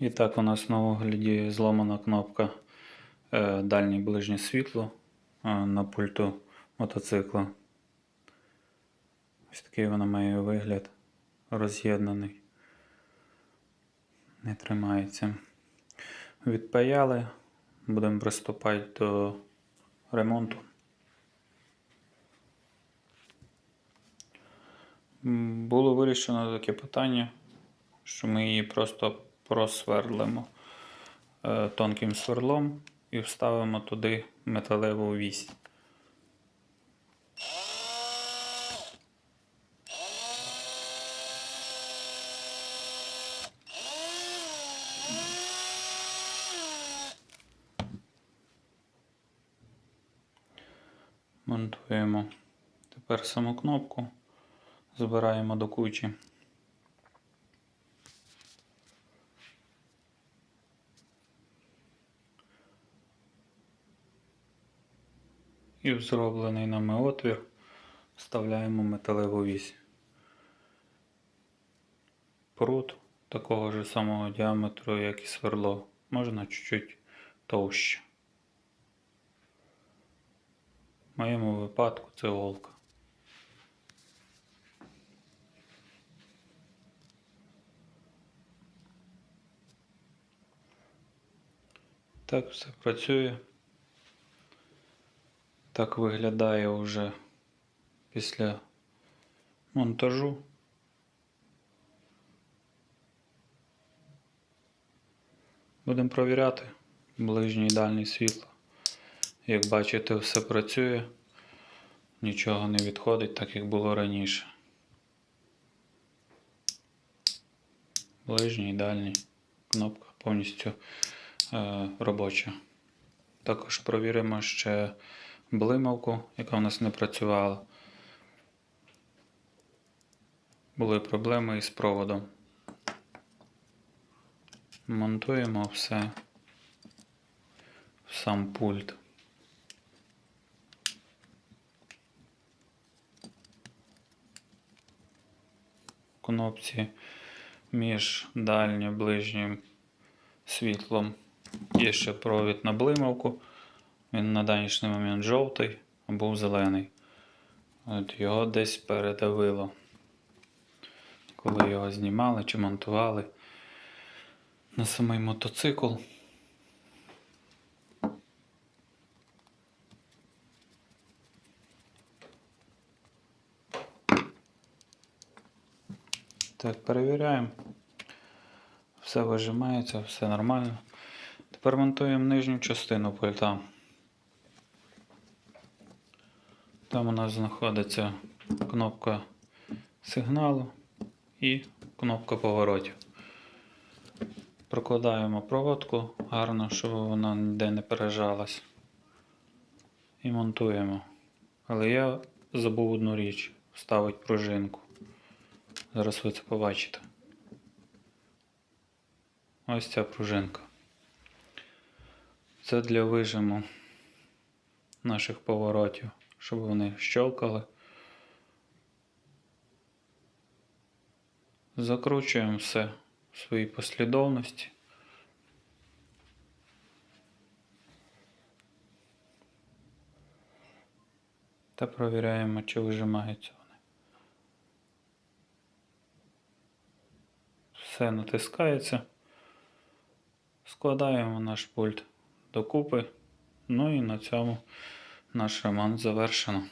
І так у нас на огляді зламана кнопка е, дальнє ближнє світло е, на пульту мотоцикла. Ось такий вона має вигляд роз'єднаний. Не тримається. Відпаяли. Будемо приступати до ремонту. Було вирішено таке питання, що ми її просто просверлимо е, тонким сверлом і вставимо туди металеву вісь. Монтуємо тепер саму кнопку, збираємо до кучі. І в зроблений нами отвір вставляємо металеву вісь. Прут такого ж самого діаметру, як і сверло, можна чуть-чуть товще. В моєму випадку це голка. Так все працює. Так виглядає вже після монтажу. Будемо провіряти ближнє і дальнє світло. Як бачите, все працює, нічого не відходить, так як було раніше. Ближній і дальній кнопка повністю е, робоча. Також провіримо ще блимавку, яка в нас не працювала. Були проблеми із проводом. Монтуємо все в сам пульт. Кнопці між дальнім ближнім світлом є ще провід на блимавку. Він на данішній момент жовтий, а був зелений. От його десь передавило. Коли його знімали чи монтували на самий мотоцикл. Так, перевіряємо. Все вижимається, все нормально. Тепер монтуємо нижню частину пульта. Там у нас знаходиться кнопка сигналу і кнопка поворотів. Прокладаємо проводку гарно, щоб вона ніде не пережалась. І монтуємо. Але я забув одну річ вставити пружинку. Зараз ви це побачите. Ось ця пружинка. Це для вижиму наших поворотів, щоб вони щелкали. Закручуємо все в своїй послідовності. Та провіряємо, чи вижимаються вони. Все натискається. Складаємо наш пульт докупи. Ну і на цьому наш ремонт завершено.